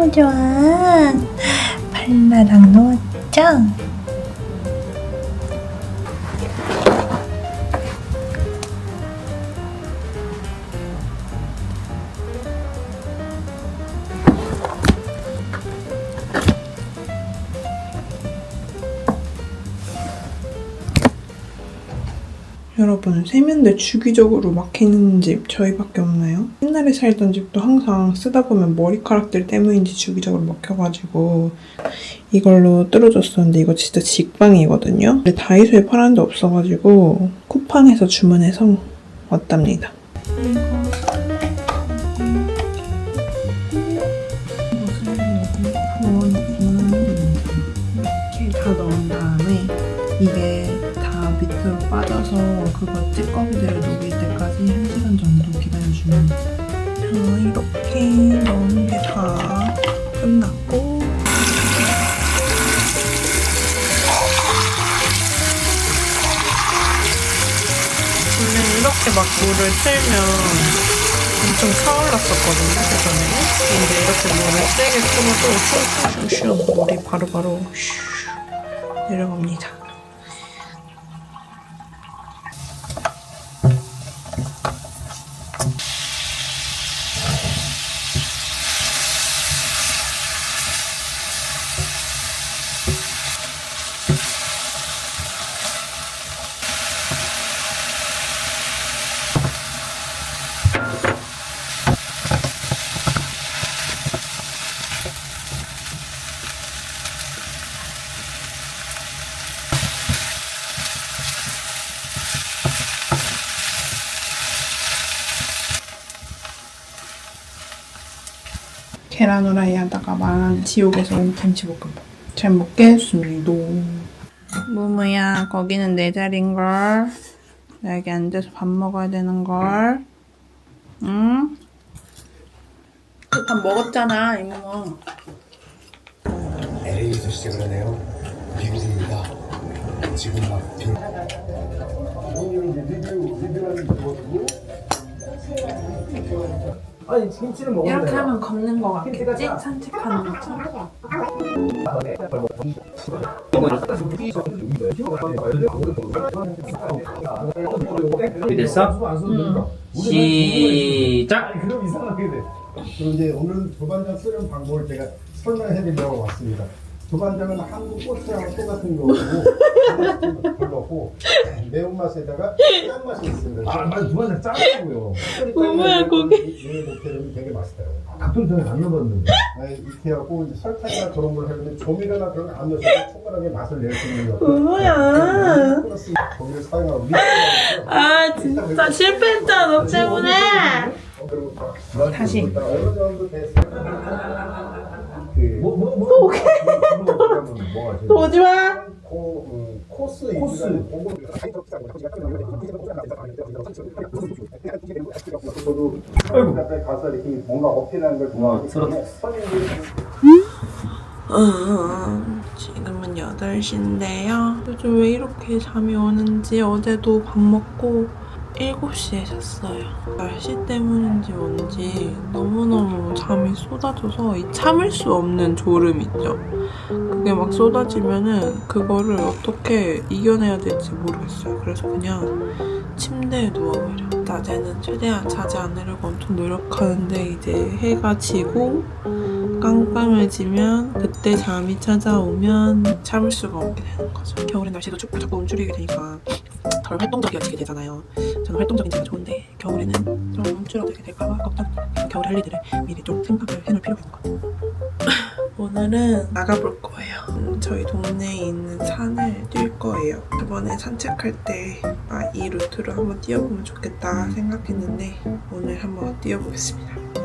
너무 좋아. 발라랑 놓았 여러분 세면대 주기적으로 막히는 집 저희밖에 없나요? 옛날에 살던 집도 항상 쓰다 보면 머리카락들 때문인지 주기적으로 막혀가지고 이걸로 뚫어줬었는데 이거 진짜 직방이거든요. 근데 다이소에 파는 데 없어가지고 쿠팡에서 주문해서 왔답니다. 이렇게 다 넣은 다음에 이게 다 밑으로 빠져서 그거 찌꺼기들을 녹일 때까지 1시간 정도 기다려주면 돼요. 자, 이렇게 넣은 게 다 끝났고 원래는 이렇게 막 물을 틀면 엄청 차올랐었거든요, 그전에는. 근데 이렇게 물을 세게 틀어도 슝슝슝 물이 바로바로 슈 내려갑니다. 계란 후라이 하다가 망한 지옥에서 온 김치볶음밥. 잘 먹겠습니다. 무무야, 거기는 내 자리인걸. 나 여기 앉아서 밥 먹어야 되는걸. 응? 그밥 먹었잖아, 이모모. LA에서 시작을 하네요. 미국입니다. 지금 막 비... 아니 김치를 먹으면 이렇게 하면 걷는 거 같겠지? 산책하는 것처럼. 시작! 그럼 이상하게 돼. 그럼 이제 오늘 도반장 쓰는 방법을 제가 설명해드리려고 왔습니다. 도반장은 한국 꽃이랑 똑같은 거고 불렀고 매운맛에다가 짠맛이 있습니다. 아, 맞아. 두반장 짱이고요. 뭐야 거기? 얘 못해면 되게 맛있더라고요. 닭도 전에 안 넣어봤는데. 아니, 이렇게 하고 이제 설탕이나 그런 걸 하는데 조미료나 그런 거 안 넣어서 충분하게 맛을 낼 수 있는 거. 뭐야. 플러스 거기를 사용하고 밑에 아 진짜 실패했잖아 너 때문에 다시. 어느 정도 됐어요. 오지마 코, 음, 코스 코스. 저도 아이고. 앞에 가서 이렇게 뭔가 어필하는 걸 좋아하기 때문에 손님들이 음, 지금은 8시인데요. 요즘 왜 이렇게 잠이 오는지 어제도 밥 먹고 7시에 잤어요. 날씨 때문인지 뭔지 너무너무 잠이 쏟아져서 이 참을 수 없는 졸음 있죠. 그게 막 쏟아지면은 그거를 어떻게 이겨내야 될지 모르겠어요. 그래서 그냥 침대에 누워버려. 낮에는 최대한 자지 않으려고 엄청 노력하는데 이제 해가 지고 깜깜해지면 그때 잠이 찾아오면 참을 수가 없게 되는 거죠. 겨울엔 날씨도 춥고 자꾸 움츠리게 되니까 덜 활동적이어지게 되잖아요. 저는 활동적인 제가 좋은데 겨울에는 좀 움츠러들게 될까봐. 그래서 겨울 할 일들을 미리 좀 생각을 해놓을 필요가 있는 것 같아요. 오늘은 나가볼 거예요. 음, 저희 동네에 있는 산을 뛸 거예요. 저번에 산책할 때 아, 이 루트로 한번 뛰어보면 좋겠다 생각했는데 오늘 한번 뛰어보겠습니다.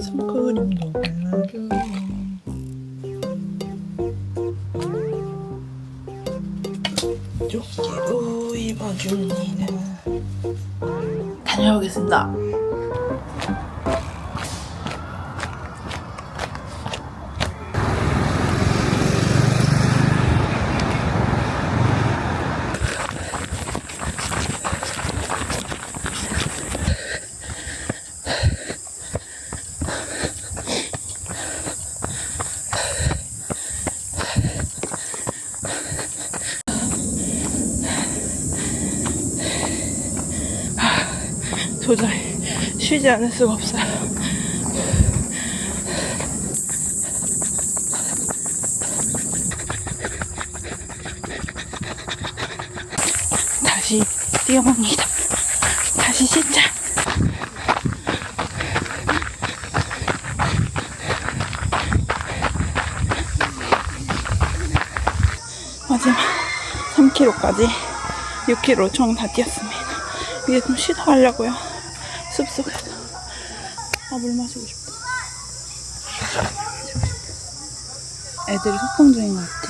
선크림도 발라주고 조끼도 입어줍니다. 다녀오겠습니다. 도저히 쉬지 않을 수가 없어요. 다시 뛰어봅니다. 다시 시작. 마지막 3km까지 6km 총 다 뛰었습니다. 이제 좀 쉬다 가려고요. 숲속에서. 아, 물 마시고 싶다. 애들이 소풍 중인 것 같아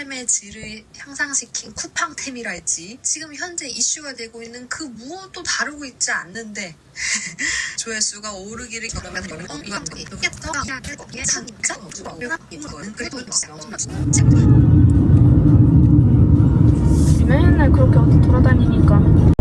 삶의 질을 향상시킨 쿠팡템이랄지 지금 현재 이슈가 되고 있는 그 무엇도 다루고 있지 않는데 조회수가 오르기를 맨날 그렇게 어디 돌아다니니까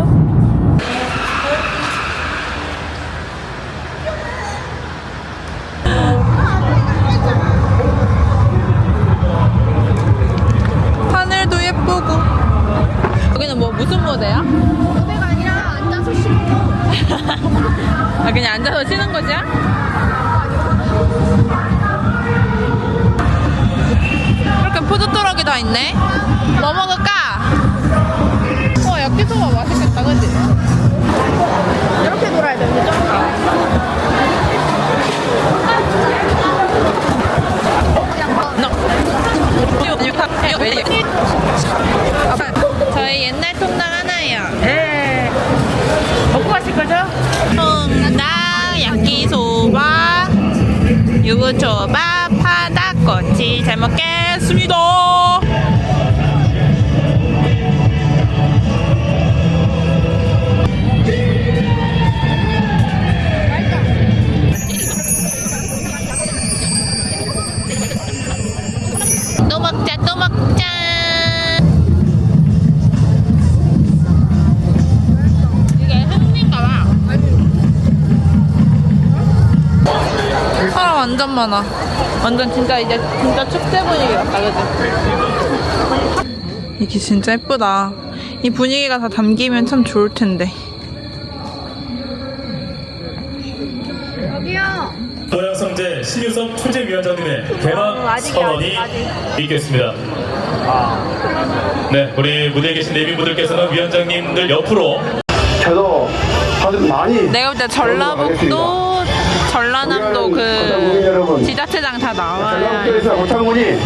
될 먹겠습니다. 완전 많아. 완전 진짜 이제 진짜 축제 분위기 같다, 그지? 이게 진짜 예쁘다. 이 분위기가 다 담기면 참 좋을 텐데. 노양성제 신유섭 총재위원장님의 개막 선언이 있겠습니다. 네, 우리 무대에 계신 내빈분들께서는 위원장님들 옆으로 저도 아주 많이 내가 볼 때 전라북도, 지자체장 다 나와요. 오창훈이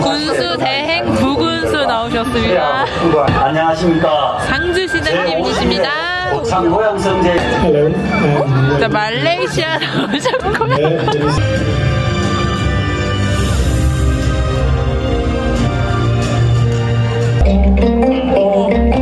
군수 대행 부군수 나오셨습니다. 안녕하십니까. 상주시장님이십니다. 오창 호양성제. 자, 말레이시아 나오셨고요. 네,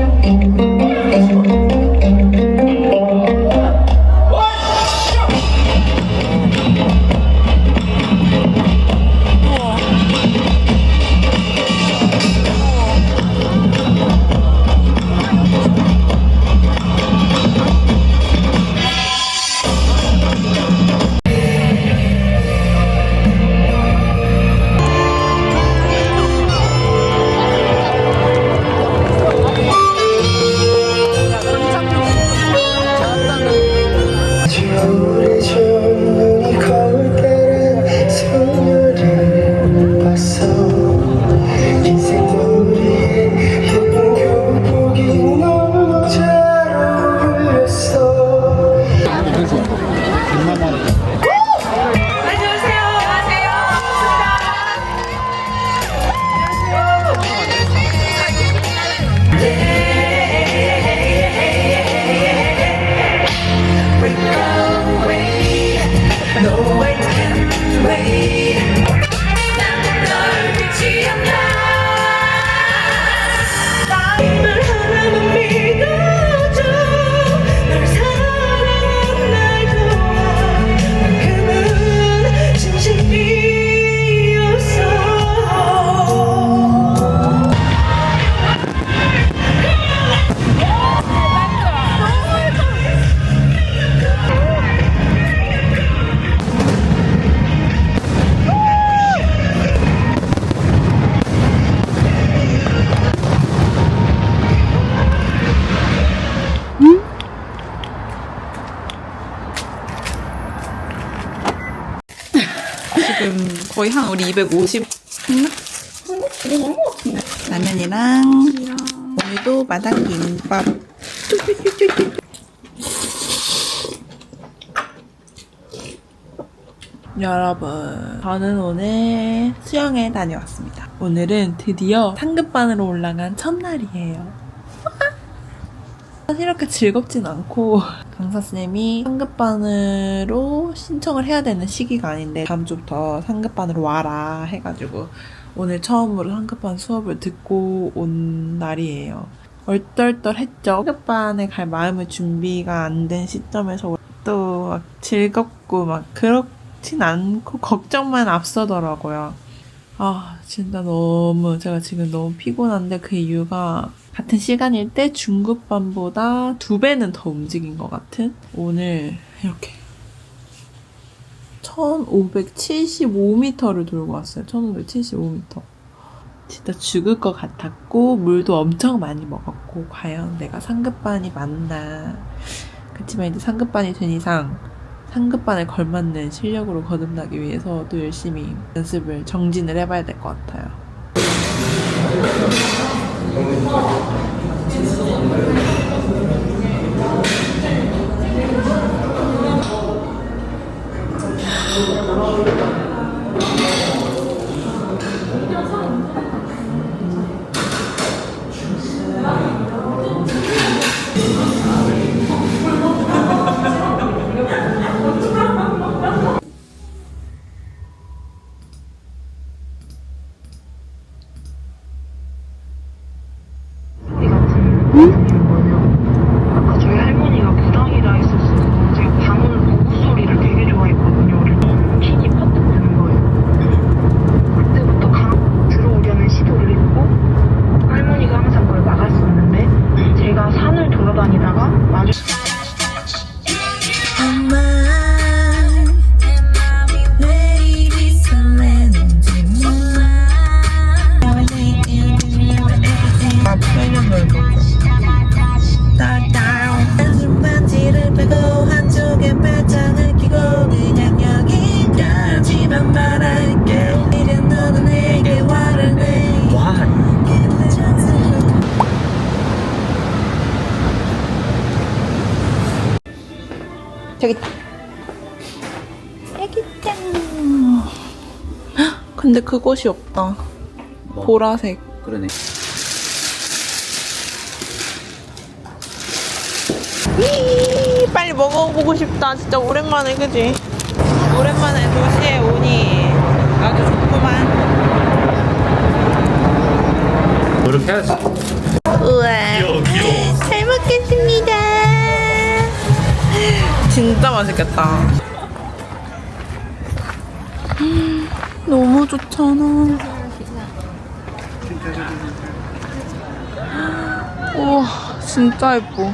거의 한 우리 250 했나? 라면이랑 오늘도 마당 김밥. 여러분, 저는 오늘 수영에 다녀왔습니다. 오늘은 드디어 상급반으로 올라간 첫날이에요. 이렇게 즐겁진 않고 강사쌤이 상급반으로 신청을 해야 되는 시기가 아닌데 다음 주부터 상급반으로 와라 해가지고 오늘 처음으로 상급반 수업을 듣고 온 날이에요. 얼떨떨했죠. 상급반에 갈 마음의 준비가 안 된 시점에서 또 막 즐겁고 막 그렇진 않고 걱정만 앞서더라고요. 아 진짜 너무 제가 지금 너무 피곤한데 그 이유가 같은 시간일 때 중급반보다 두 배는 더 움직인 것 같은 오늘 이렇게 1575m를 돌고 왔어요. 1575m. 진짜 죽을 것 같았고 물도 엄청 많이 먹었고 과연 내가 상급반이 맞나 그렇지만 이제 상급반이 된 이상 상급반에 걸맞는 실력으로 거듭나기 위해서 또 열심히 연습을 정진을 해봐야 될 것 같아요. 그곳이 없다 보라색 그러네. 이, 빨리 먹어보고 싶다. 진짜 오랜만에, 그지? 오랜만에 도시에 오니 아주 좋구만. 노력해야지. 우와. 잘 먹겠습니다. 진짜 맛있겠다. 음, 너무 좋잖아. 우와, 진짜 예뻐.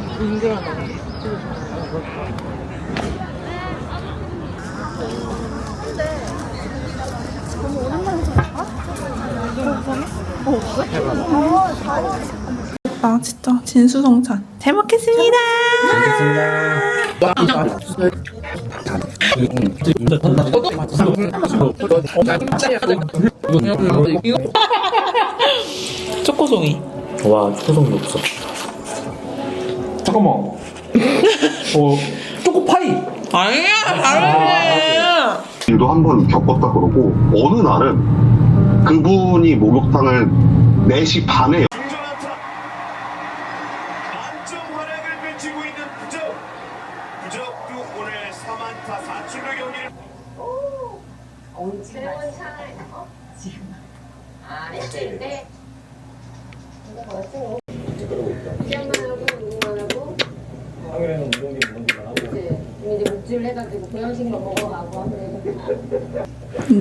아 진짜 진수성찬 잘 먹겠습니다. 초코송이. 와, 초성도 없어. 잠깐만. 어, 초코파이. 아니야 다르네. 일도 한 번 겪었다 그러고 어느 날은 그분이 목욕탕을 4시 반에 만점 활약을 펼치고 있는 부적. 부적도 오늘 4만타 4출루 경기를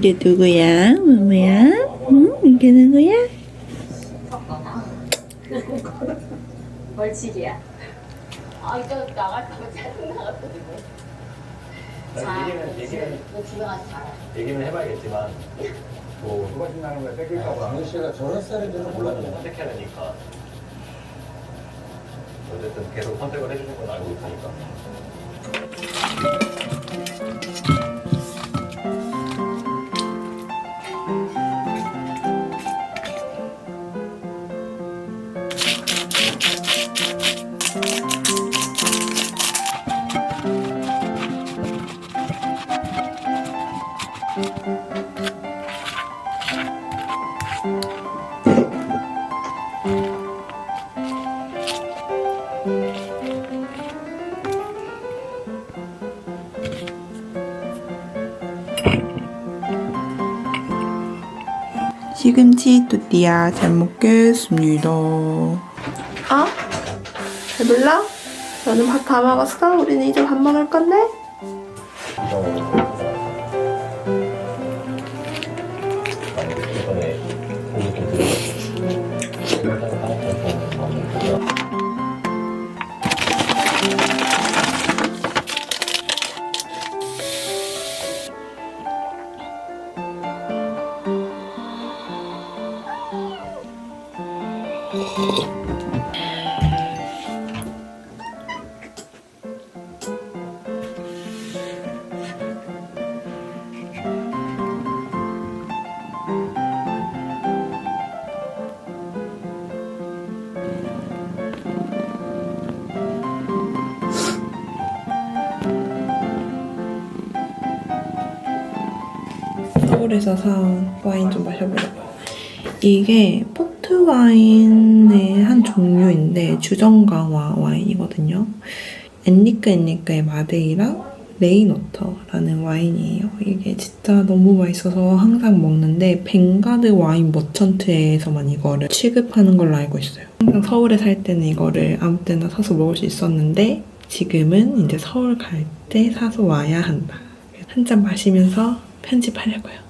이게 누구야? 뭐야? 응? 이게 누구야? 벌칙이야. 아, 이거 나갔다고 짜증 나갔거든요. 자, 너 집에 가서 자라. 얘기는 해봐야겠지만 뭐 누가 신 나는 거야? 뺏길까 봐. 강민 씨가 저런 스타일인지는 몰랐네. 선택해야 되니까 어쨌든 계속 선택을 해주는 건 알고 있으니까 시금치 또띠아 잘 먹겠습니다. 아? 배불러? 너는 밥 다 먹었어? 우리는 이제 밥 먹을 건데? 서울에서 사온 와인 좀 마셔보려고요. 이게 포트 와인의 한 종류인데 주정 강화 와인이거든요. 엔리카 엔리카의 마데이라 레인워터라는 와인이에요. 이게 진짜 너무 맛있어서 항상 먹는데 벵가드 와인 머천트에서만 이거를 취급하는 걸로 알고 있어요. 항상 서울에 살 때는 이거를 아무 때나 사서 먹을 수 있었는데 지금은 이제 서울 갈 때 사서 와야 한다. 한 잔 마시면서 편집하려고요.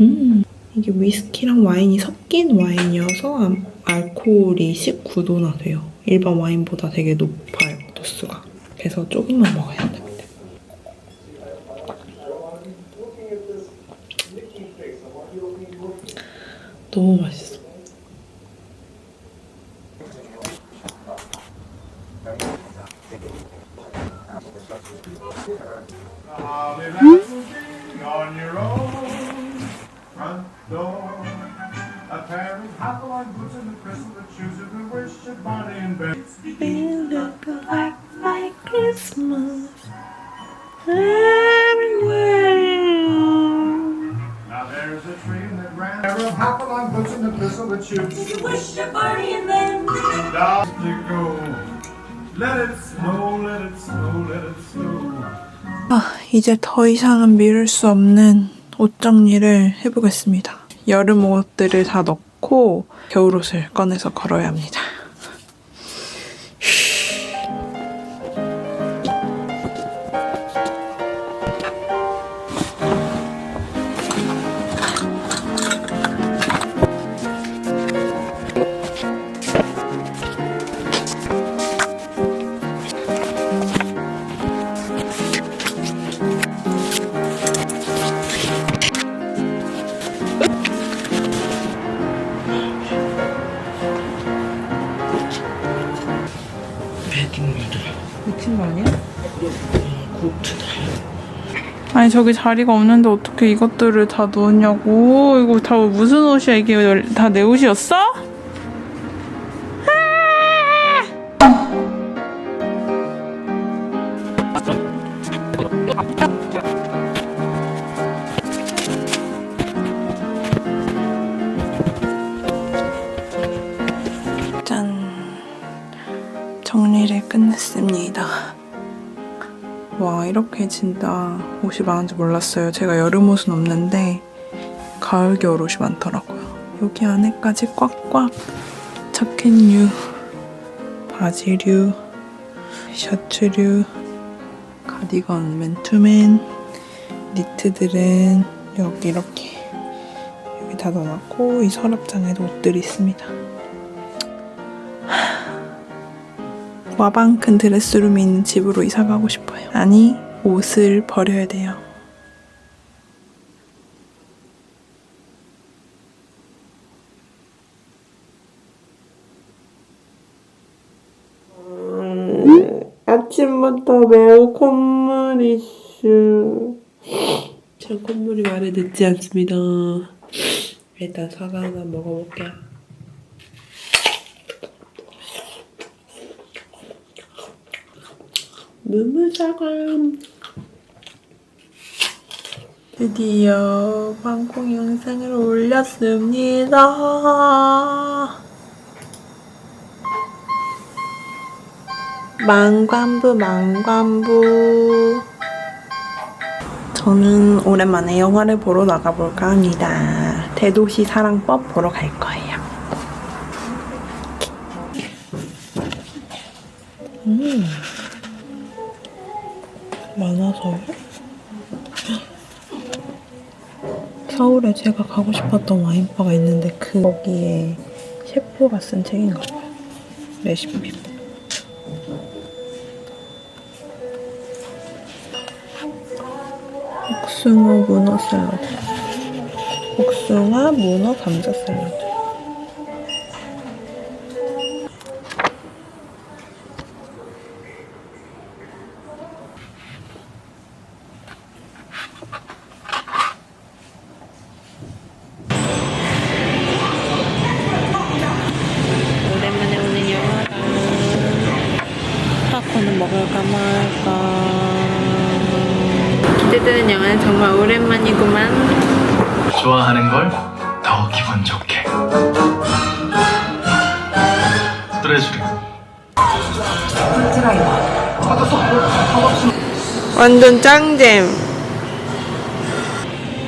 음, 이게 위스키랑 와인이 섞인 와인이어서 아- 알코올이 19도나 돼요. 일반 와인보다 되게 높아요, 도수가. 그래서 조금만 먹어야 합니다. 너무 맛있어. On your own front door. A pair of hop-along boots and the crystal shoes of the wish your body in bed. We look like like Christmas everywhere. Now there's a train that ran. A pair of hop-along boots and the crystal that shoes. You wish your body in bed. 이제 더 이상은 미룰 수 없는 옷 정리를 해보겠습니다. 여름 옷들을 다 넣고 겨울 옷을 꺼내서 걸어야 합니다. 미친 거 아니야? 아니 저기 자리가 없는데 어떻게 이것들을 다 넣었냐고 이거 다 무슨 옷이야 이게 다 내 옷이었어? 진짜 옷이 많은지 몰랐어요. 제가 여름 옷은 없는데 가을 겨울 옷이 많더라고요. 여기 안에까지 꽉꽉 자켓류, 바지류, 셔츠류, 가디건, 맨투맨, 니트들은 여기 이렇게 여기 다 넣어놨고 이 서랍장에도 옷들이 있습니다. 와방 큰 드레스룸이 있는 집으로 이사 가고 싶어요. 아니, 옷을 버려야 돼요. 아침부터 매우 콧물 이 슈. 제 콧물이 말에 듣지 않습니다. 일단 사과 하나 먹어볼게요. 무무사과 드디어 방콕 영상을 올렸습니다. 망관부 망관부 저는 오랜만에 영화를 보러 나가볼까 합니다. 대도시 사랑법 보러 갈 거예요. 서울에 제가 가고 싶었던 와인바가 있는데 그 거기에 셰프가 쓴 책인가 봐요. 레시피. 복숭아 문어 샐러드. 복숭아 문어 감자 샐러드. 말까. 기대되는 영화는 정말 오랜만이구만. 좋아하는 걸 더 기분 좋게. 뜨레주리. 완전 짱잼.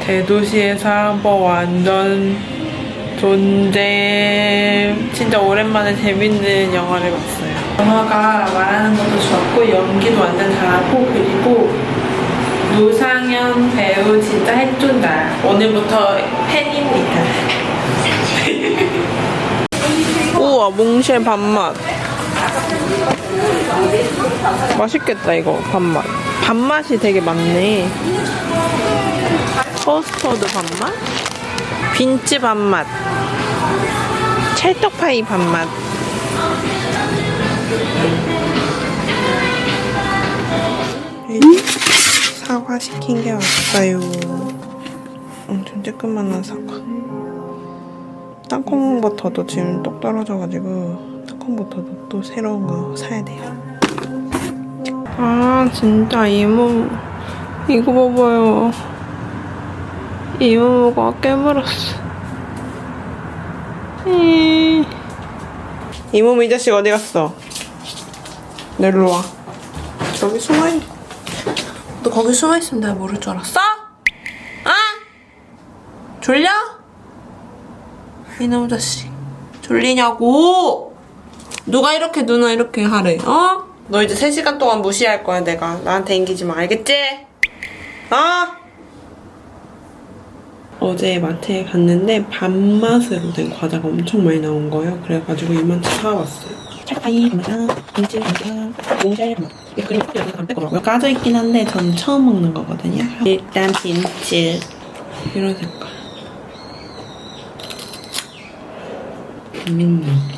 대도시의 사랑법 완전 존재. 진짜 오랜만에 재밌는 영화를 봤어요. 영화가 말하는 것도 좋았고 연기도 완전 잘하고 그리고 노상현 배우 진짜 해준다. 오늘부터 팬입니다. 우와 몽쉘 밥맛. 맛있겠다 이거 밥맛. 밥맛이 되게 많네. 커스터드 밥맛, 빈츠 밥맛, 찰떡파이 밥맛. 사과 시킨 게 왔어요. 엄청 쬐끄만한 사과. 땅콩 버터도 지금 똑 떨어져가지고 땅콩 버터도 또 새로운 거 사야 돼요. 아 진짜 이모 이거 봐봐요. 이모가 깨물었어. 이 이모 이 자식 어디 갔어? 내일로 와. 저기 숨어있. 너 거기 숨어있으면 내가 모를 줄 알았어? 아? 졸려? 이놈 자식. 졸리냐고! 누가 이렇게 누나 이렇게 하래, 어? 너 이제 3시간 동안 무시할 거야, 내가. 나한테 인기지 마, 알겠지? 어? 어제 마트에 갔는데 밥맛으로 된 과자가 엄청 많이 나온 거예요. 그래가지고 이만치 사왔어요. 찰파이, 감자, 김치, 감자, 몽쉘, 그리고 여기 안 빼거든요. 까져 있긴 한데 전 처음 먹는 거거든요. 일단 김치 이런 색깔. 음.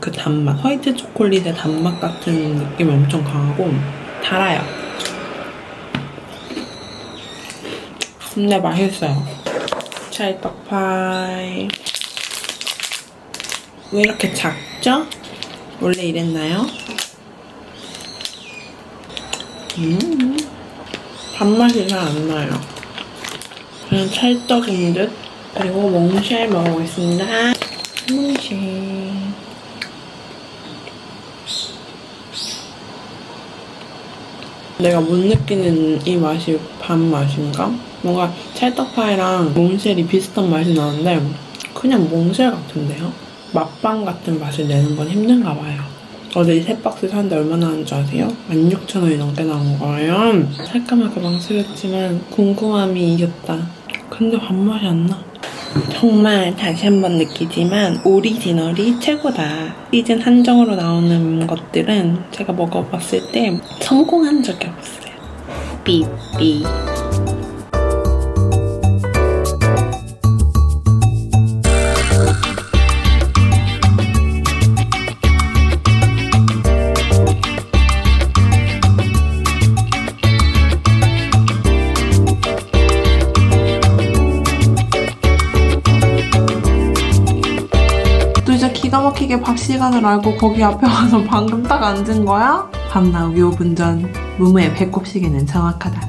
그 단맛, 화이트 초콜릿의 단맛 같은 느낌이 엄청 강하고 달아요. 근데 맛있어요. 찰떡파이. 왜 이렇게 작 죠? 원래 이랬나요? 음, 밥맛이 잘 안 나요. 그냥 찰떡인 듯. 그리고 몽쉘 먹어보겠습니다. 몽쉘. 내가 못 느끼는 이 맛이 밥맛인가? 뭔가 찰떡파이랑 몽쉘이 비슷한 맛이 나는데 그냥 몽쉘 같은데요? 맛빵 같은 맛을 내는 건 힘든가 봐요. 어제 이 세 박스 사는데 얼마나 하는 줄 아세요? 16,000원이 넘게 나온 거예요. 살까 말까 망설였지만 궁금함이 이겼다. 근데 밥맛이 안 나. 정말 다시 한번 느끼지만 오리지널이 최고다. 시즌 한정으로 나오는 것들은 제가 먹어봤을 때 성공한 적이 없어요. 삐삐. 막히게 밥 시간을 알고 거기 앞에 와서 방금 딱 앉은 거야? 밥 나오기 5분 전 무무의 배꼽 시계는 정확하다.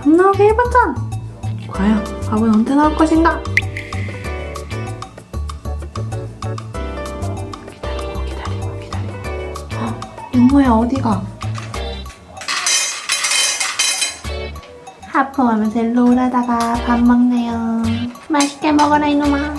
밥 나오기 1분 전! 과연 밥은 언제 나올 것인가? 기다리고 기다리고 기다리고 어, 무무야 어디가? 하품하면서 롤하다가 밥 먹네요. 맛있게 먹어라 이놈아.